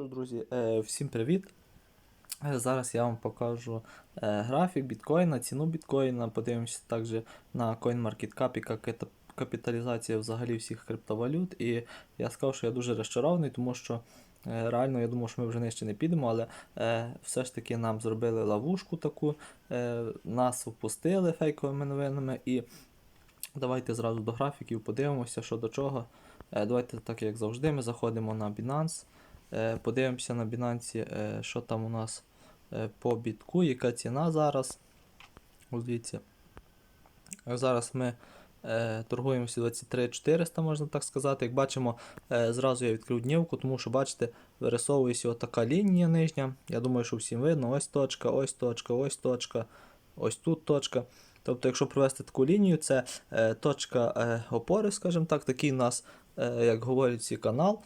що ж, друзі, е, всім привіт. Е, Зараз я вам покажу е, графік біткоїна, ціну біткоїна. Подивимося також на CoinMarketCap, яка капіталізація взагалі всіх криптовалют. І я сказав, що я дуже розчарований, тому що реально я думав, що ми вже нижче не підемо, але все ж таки нам зробили ловушку таку, нас впустили фейковими новинами. І давайте зразу до графіків подивимося, що до чого. Давайте, так як завжди, ми заходимо на Binance. Е, Подивимося на Binance, е, що там у нас е, по бітку, яка ціна зараз. Дивіться. Зараз ми торгуємося 23 400, можна так сказати. Як бачимо, зразу я відкрив днівку, тому що, бачите, вирисовується отака лінія нижня. Я думаю, що всім видно. Ось точка, ось точка, ось точка, ось тут точка. Тобто, якщо провести таку лінію, це точка опори, скажімо так, такий у нас, як говорять всі канал.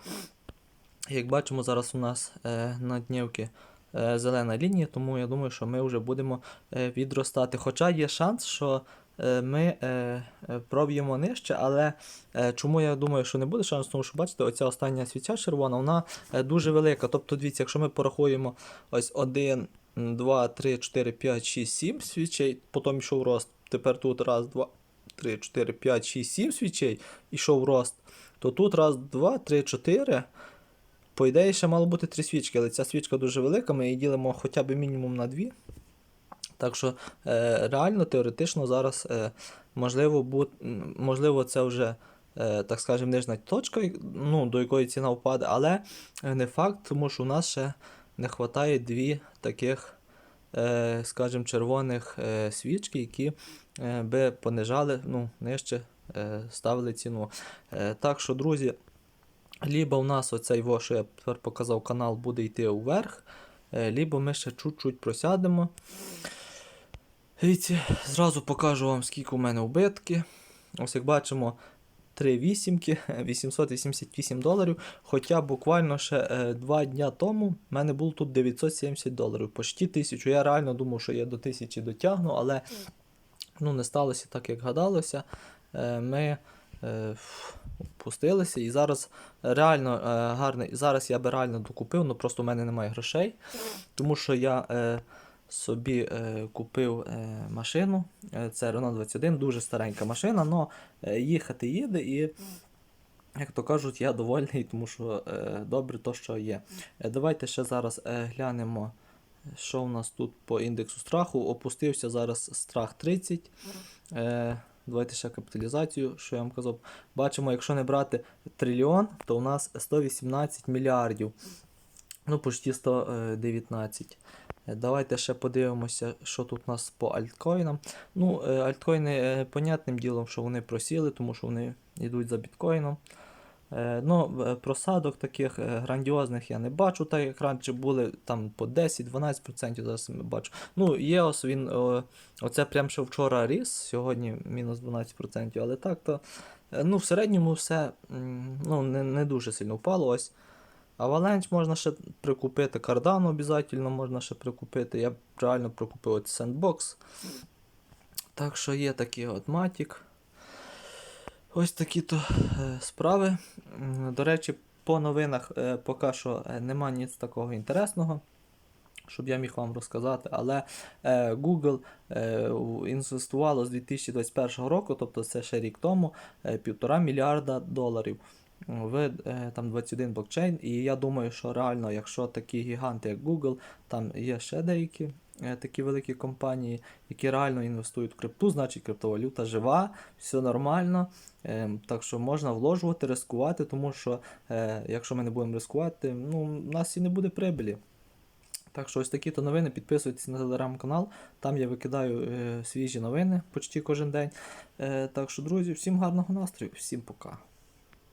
Як бачимо, зараз у нас е, на днівці е, зелена лінія, тому я думаю, що ми вже будемо е, відростати. Хоча є шанс, що ми проб'ємо нижче, але чому я думаю, що не буде шансу, тому що бачите, оця остання свіча червона, вона дуже велика. Тобто, дивіться, якщо ми порахуємо ось 1, 2, 3, 4, 5, 6, 7 свічей, потім йшов рост. Тепер тут раз, два, 3, 4, 5, 6, 7 свічей, ішов рост, то тут раз, два, три, чотири. По ідеї, ще мало бути три свічки, але ця свічка дуже велика, ми її ділимо хоча б мінімум на дві. Так що е, реально, теоретично зараз е, можливо, бу, можливо, це вже, е, так скажемо, нижня точка, ну, до якої ціна впаде, але е, не факт, тому що у нас ще не вистачає дві таких, е, скажімо, червоних свічки, які би понижали, ну, нижче ставили ціну. Так що, друзі. Лібо в нас оцей во, що я тепер показав канал, буде йти вверх, е, лібо ми ще чуть-чуть просядемо. Дивіться, зразу покажу вам, скільки у мене убитки. Ось як бачимо, 3 вісімки, 888 доларів. Хоча буквально ще е, 2 дня тому в мене було тут 970 доларів, почти 1000. Я реально думав, що я до 1000 дотягну, але ну, не сталося так, як гадалося. Е, ми е, опустилися і зараз реально е, гарний. Зараз я би реально докупив, ну просто в мене немає грошей, тому що я е, собі е, купив е, машину. Е, це Renault 21, дуже старенька машина, але їхати їде і. Як то кажуть, я довольний, тому що е, добре то, що є. Е, давайте ще зараз е, глянемо, що у нас тут по індексу страху. Опустився зараз страх 30. Е, давайте ще капіталізацію, що я вам казав. Бачимо, якщо не брати трильйон, то у нас 118 мільярдів. Ну, почти 119. Е, Давайте ще подивимося, що тут у нас по альткоїнам. Ну, е, альткоїни, е, понятним ділом, що вони просіли, тому що вони йдуть за біткоїном. Е, Ну, е, просадок таких е, грандіозних я не бачу, так як раніше були там по 10-12%, зараз я бачу. Ну, ЄОС, він оце прям ще вчора ріс, сьогодні мінус 12%, але так то ну, в середньому все ну, не, не дуже сильно впало. Ось. Avalanche можна ще прикупити, Cardano обов'язково можна ще прикупити. Я реально прикупив от Sandbox. Так що є такий от Matic. Ось такі то е, справи. До речі, по новинах е, поки що е, нема ніц такого інтересного, щоб я міг вам розказати. Але Google інвестувало з 2021 року, тобто це ще рік тому, півтора мільярда доларів в е, там 21 блокчейн. І я думаю, що реально, якщо такі гіганти, як Google, там є ще деякі е, такі великі компанії, які реально інвестують в крипту, значить криптовалюта жива, все нормально. Е, так що можна вложувати, рискувати, тому що е, якщо ми не будемо рискувати, ну, у нас і не буде прибилі. Так що ось такі то новини. Підписуйтесь на телеграм-канал, там я викидаю е, свіжі новини почти кожен день. Е, так що, друзі, всім гарного настрою, всім пока.